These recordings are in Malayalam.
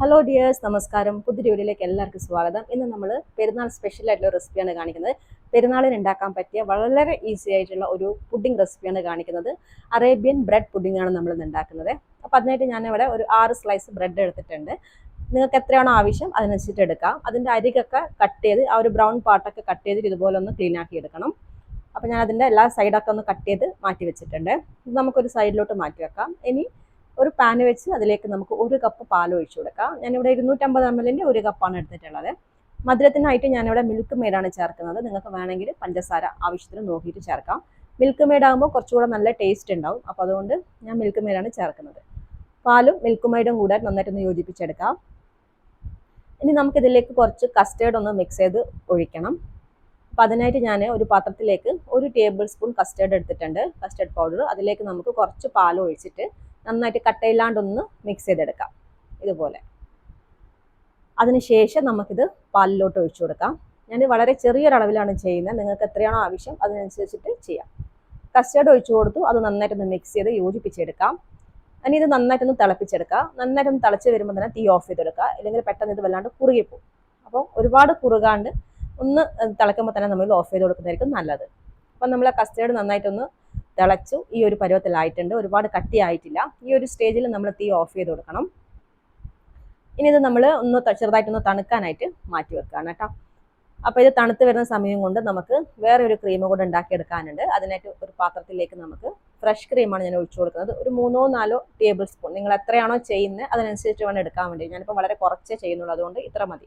ഹലോ ഡിയേഴ്സ് നമസ്കാരം. പുതിയ വീഡിയോയിലേക്ക് എല്ലാവർക്കും സ്വാഗതം. ഇന്ന് നമ്മൾ പെരുന്നാൾ സ്പെഷ്യൽ ആയിട്ടുള്ള റെസിപ്പിയാണ് കാണിക്കുന്നത്. പെരുന്നാളിന് ഉണ്ടാക്കാൻ പറ്റിയ വളരെ ഈസി ആയിട്ടുള്ള ഒരു പുഡിംഗ് റെസിപ്പിയാണ് കാണിക്കുന്നത്. അറേബ്യൻ ബ്രെഡ് പുഡിംഗ് ആണ് നമ്മൾ ഇന്ന് ഉണ്ടാക്കുന്നത്. അപ്പോൾ അതിനായിട്ട് ഞാനിവിടെ ഒരു ആറ് സ്ലൈസ് ബ്രെഡ് എടുത്തിട്ടുണ്ട്. നിങ്ങൾക്ക് എത്രയാണോ ആവശ്യം അതിനനുസരിച്ചിട്ട് എടുക്കാം. അതിന്റെ അരികൊക്കെ കട്ട് ചെയ്ത് ആ ഒരു ബ്രൗൺ പാർട്ടൊക്കെ കട്ട് ചെയ്തിട്ട് ഇതുപോലെ ഒന്ന് ക്ലീൻ ആക്കി എടുക്കണം. അപ്പോൾ ഞാൻ അതിന്റെ എല്ലാ സൈഡൊക്കെ ഒന്ന് കട്ട് ചെയ്ത് മാറ്റി വെച്ചിട്ടുണ്ട്. ഇത് നമുക്കൊരു സൈഡിലോട്ട് മാറ്റി വെക്കാം. ഇനി ഒരു പാൻ വെച്ച് അതിലേക്ക് നമുക്ക് ഒരു കപ്പ് പാൽ ഒഴിച്ചു കൊടുക്കാം. ഞാനിവിടെ ഇരുന്നൂറ്റമ്പത് എം എല്ലിന്റെ ഒരു കപ്പാണ് എടുത്തിട്ടുള്ളത്. മധുരത്തിനായിട്ട് ഞാനിവിടെ മിൽക്ക് മെയ്ഡാണ് ചേർക്കുന്നത്. നിങ്ങൾക്ക് വേണമെങ്കിൽ പഞ്ചസാര ആവശ്യത്തിന് നോക്കിയിട്ട് ചേർക്കാം. മിൽക്ക് മെയ്ഡാകുമ്പോൾ കുറച്ചുകൂടെ നല്ല ടേസ്റ്റ് ഉണ്ടാവും. അപ്പോൾ അതുകൊണ്ട് ഞാൻ മിൽക്ക് മെയ്ഡാണ് ചേർക്കുന്നത്. പാലും മിൽക്ക് മെയ്ഡും കൂടെ നന്നായിട്ടൊന്ന് യോജിപ്പിച്ചെടുക്കാം. ഇനി നമുക്കിതിലേക്ക് കുറച്ച് കസ്റ്റേർഡ് ഒന്ന് മിക്സ് ചെയ്ത് ഒഴിക്കണം. അപ്പം അതിനായിട്ട് ഞാൻ ഒരു പാത്രത്തിലേക്ക് ഒരു ടേബിൾ സ്പൂൺ കസ്റ്റേർഡ് എടുത്തിട്ടുണ്ട്. കസ്റ്റേർഡ് പൗഡർ അതിലേക്ക് നമുക്ക് കുറച്ച് പാൽ ഒഴിച്ചിട്ട് നന്നായിട്ട് കട്ടയില്ലാണ്ടൊന്ന് മിക്സ് ചെയ്തെടുക്കാം. ഇതുപോലെ. അതിനുശേഷം നമുക്കിത് പാലിലോട്ട് ഒഴിച്ചു കൊടുക്കാം. ഞാൻ വളരെ ചെറിയൊരളവിലാണ് ചെയ്യുന്നത്. നിങ്ങൾക്ക് എത്രയാണോ ആവശ്യം അതിനനുസരിച്ചിട്ട് ചെയ്യാം. കസ്റ്റേർഡ് ഒഴിച്ചു കൊടുത്തു. അത് നന്നായിട്ടൊന്ന് മിക്സ് ചെയ്ത് യോജിപ്പിച്ചെടുക്കാം. ഇനി ഇത് നന്നായിട്ടൊന്ന് തിളപ്പിച്ചെടുക്കുക നന്നായിട്ടൊന്ന് തിളച്ച് വരുമ്പോൾ തന്നെ തീ ഓഫ് ചെയ്തെടുക്കുക. ഇല്ലെങ്കിൽ പെട്ടെന്ന് ഇത് വല്ലാണ്ട് കുറുകിപ്പോവും. അപ്പോൾ ഒരുപാട് കുറുകാണ്ട് ഒന്ന് തിളക്കുമ്പോൾ തന്നെ നമ്മൾ ഓഫ് ചെയ്ത് കൊടുക്കുന്നതായിരിക്കും നല്ലത്. അപ്പം നമ്മൾ കസ്റ്റേർഡ് നന്നായിട്ടൊന്ന് തിളച്ചു ഈ ഒരു പരുവത്തിലായിട്ടുണ്ട്. ഒരുപാട് കട്ടിയായിട്ടില്ല. ഈ ഒരു സ്റ്റേജിൽ നമ്മൾ തീ ഓഫ് ചെയ്ത് കൊടുക്കണം. ഇനി ഇത് നമ്മൾ ഒന്ന് ചെറുതായിട്ടൊന്ന് തണുക്കാനായിട്ട് മാറ്റി വെക്കുകയാണ് കേട്ടോ. അപ്പോൾ ഇത് തണുത്ത് വരുന്ന സമയം കൊണ്ട് നമുക്ക് വേറെ ഒരു ക്രീം കൂടെ ഉണ്ടാക്കിയെടുക്കാനുണ്ട്. അതിനായിട്ട് ഒരു പാത്രത്തിലേക്ക് നമുക്ക് ഫ്രഷ് ക്രീമാണ് ഞാൻ ഒഴിച്ചു കൊടുക്കുന്നത്. ഒരു മൂന്നോ നാലോ ടേബിൾ സ്പൂൺ നിങ്ങൾ എത്രയാണോ ചെയ്യുന്നത് അതിനനുസരിച്ച് വേണം എടുക്കാൻ വേണ്ടി. ഞാനിപ്പോൾ വളരെ കുറച്ചേ ചെയ്യുന്നുള്ളൂ. അതുകൊണ്ട് ഇത്ര മതി.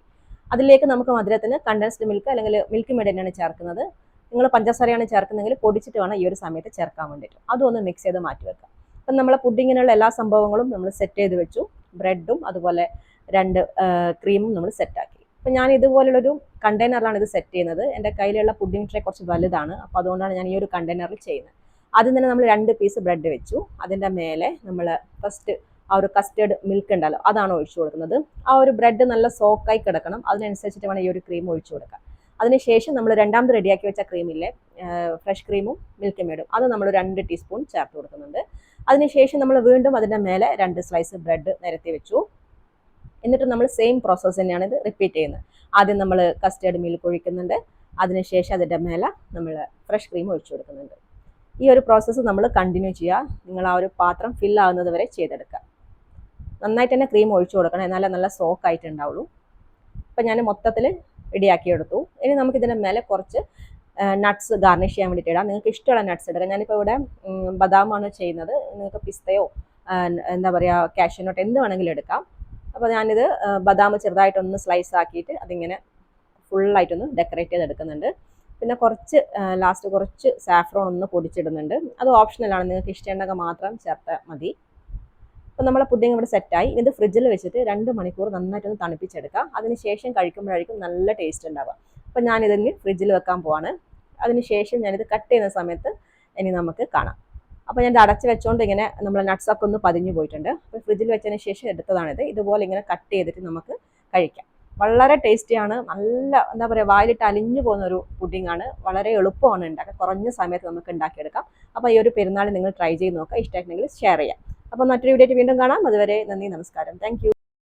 അതിലേക്ക് നമുക്ക് മധുരത്തിന് കണ്ടൻസ്ഡ് മിൽക്ക് അല്ലെങ്കിൽ മിൽക്ക് മെയ്ഡ് തന്നെയാണ് ചേർക്കുന്നത്. നിങ്ങൾ പഞ്ചസാരയാണ് ചേർക്കുന്നതെങ്കിൽ പൊടിച്ചിട്ട് വേണം ഈ ഒരു സമയത്ത് ചേർക്കാൻ വേണ്ടിയിട്ട്. അതൊന്ന് മിക്സ് ചെയ്ത് മാറ്റി വെക്കാം അപ്പം നമ്മളെ പുഡിങ്ങിനുള്ള എല്ലാ സംഭവങ്ങളും നമ്മൾ സെറ്റ് ചെയ്ത് വെച്ചു. ബ്രെഡും അതുപോലെ രണ്ട് ക്രീമും നമ്മൾ സെറ്റാക്കി അപ്പം ഞാൻ ഇതുപോലുള്ളൊരു കണ്ടെയ്നറിലാണ് ഇത് സെറ്റ് ചെയ്യുന്നത്. എന്റെ കയ്യിലുള്ള പുഡിംഗ് ട്രേ കുറച്ച് വലുതാണ്. അപ്പോൾ അതുകൊണ്ടാണ് ഞാൻ ഈ ഒരു കണ്ടെയ്നറിൽ ചെയ്യുന്നത്. ആദ്യം തന്നെ നമ്മൾ രണ്ട് പീസ് ബ്രെഡ് വെച്ചു. അതിന്റെ മേലെ നമ്മൾ ഫസ്റ്റ് ആ ഒരു കസ്റ്റേർഡ് മിൽക്ക് ഉണ്ടല്ലോ അതാണ് ഒഴിച്ചു കൊടുക്കുന്നത്. ആ ഒരു ബ്രെഡ് നല്ല സോക്കായി കിടക്കണം. അതിനനുസരിച്ചിട്ട് വേണം ഈ ഒരു ക്രീം ഒഴിച്ചു കൊടുക്കാൻ. അതിനുശേഷം നമ്മൾ രണ്ടാമത് റെഡിയാക്കി വെച്ച ക്രീമില്ലേ ഫ്രഷ് ക്രീമും മിൽക്ക് മേഡും അത് നമ്മൾ രണ്ട് ടീസ്പൂൺ ചേർത്ത് കൊടുക്കുന്നുണ്ട്. അതിനുശേഷം നമ്മൾ വീണ്ടും അതിന്റെ മേലെ രണ്ട് സ്ലൈസ് ബ്രെഡ് നിരത്തി വെച്ചു. എന്നിട്ട് നമ്മൾ സെയിം പ്രോസസ്സ് തന്നെയാണ് ഇത് റിപ്പീറ്റ് ചെയ്യുന്നത്. ആദ്യം നമ്മൾ കസ്റ്റേർഡ് മിൽക്ക് ഒഴിക്കുന്നുണ്ട് അതിനുശേഷം അതിന്റെ മേലെ നമ്മൾ ഫ്രഷ് ക്രീം ഒഴിച്ചു കൊടുക്കുന്നുണ്ട്. ഈ ഒരു പ്രോസസ്സ് നമ്മൾ കണ്ടിന്യൂ ചെയ്യുക. നിങ്ങൾ ആ ഒരു പാത്രം ഫിൽ ആകുന്നത് വരെ ചെയ്തെടുക്കുക. നന്നായിട്ട് തന്നെ ക്രീം ഒഴിച്ചു കൊടുക്കണം. എന്നാലേ നല്ല സോക്ക് ആയിട്ടുണ്ടാവുള്ളൂ. അപ്പം ഞാൻ മൊത്തത്തിൽ റെഡിയാക്കി എടുത്തു. ഇനി നമുക്ക് ഇതിന്റെ മേലെ കുറച്ച് നട്ട്സ് ഗാർണിഷ് ചെയ്യാൻ വേണ്ടിയിട്ട് ഇടാം. നിങ്ങൾക്ക് ഇഷ്ടമുള്ള നട്ട്സ് എടുക്കാം ഞാനിപ്പോൾ ഇവിടെ ബദാമാണ് ചെയ്യുന്നത്. നിങ്ങൾക്ക് പിസ്തയോ എന്താ പറയുക കാഷ്യനോട്ട് എന്ത് വേണമെങ്കിലും എടുക്കാം. അപ്പോൾ ഞാനിത് ബദാം ചെറുതായിട്ടൊന്ന് സ്ലൈസ് ആക്കിയിട്ട് അതിങ്ങനെ ഫുള്ളായിട്ടൊന്ന് ഡെക്കറേറ്റ് ചെയ്തെടുക്കുന്നുണ്ട്. പിന്നെ കുറച്ച് ലാസ്റ്റ് കുറച്ച് സാഫ്രോൺ ഒന്ന് പൊടിച്ചിടുന്നുണ്ട്. അത് ഓപ്ഷണലാണ് നിങ്ങൾക്ക് ഇഷ്ടമുണ്ടെങ്കിൽ മാത്രം ചേർത്താൽ മതി. അപ്പോൾ നമ്മളെ പുഡിങ് ഇവിടെ സെറ്റായി ഇത് ഫ്രിഡ്ജിൽ വെച്ചിട്ട് രണ്ട് മണിക്കൂർ നന്നായിട്ടൊന്ന് തണുപ്പിച്ചെടുക്കാം. അതിനുശേഷം കഴിക്കുമ്പോഴായിരിക്കും നല്ല ടേസ്റ്റ് ഉണ്ടാവുക. അപ്പോൾ ഞാനിതിന് ഫ്രിഡ്ജിൽ വെക്കാൻ പോവാണ്. അതിനുശേഷം ഞാനിത് കട്ട് ചെയ്യുന്ന സമയത്ത് ഇനി നമുക്ക് കാണാം. അപ്പോൾ ഞാൻ അടച്ച് വെച്ചുകൊണ്ട് ഇങ്ങനെ നമ്മൾ നട്ട്സൊക്കെ ഒന്ന് പതിഞ്ഞു പോയിട്ടുണ്ട്. അപ്പോൾ ഫ്രിഡ്ജിൽ വെച്ചതിന് ശേഷം എടുത്തതാണിത്. ഇതുപോലെ ഇങ്ങനെ കട്ട് ചെയ്തിട്ട് നമുക്ക് കഴിക്കാം. വളരെ ടേസ്റ്റിയാണ് നല്ല എന്താ പറയുക വായിലിട്ട് അലിഞ്ഞു പോകുന്ന ഒരു പുഡിംഗ് ആണ്. വളരെ എളുപ്പമാണ് ഉണ്ടാക്കുക കുറഞ്ഞ സമയത്ത് നമുക്ക് ഉണ്ടാക്കിയെടുക്കാം. അപ്പോൾ ഈ ഒരു പെരുന്നാൾ നിങ്ങൾ ട്രൈ ചെയ്ത് നോക്കുക. ഇഷ്ടമായിട്ടുണ്ടെങ്കിൽ ഷെയർ ചെയ്യാം. അപ്പോൾ മറ്റൊരു വീഡിയോ വീണ്ടും കാണാം. അതുവരെ നന്ദി നമസ്കാരം. താങ്ക്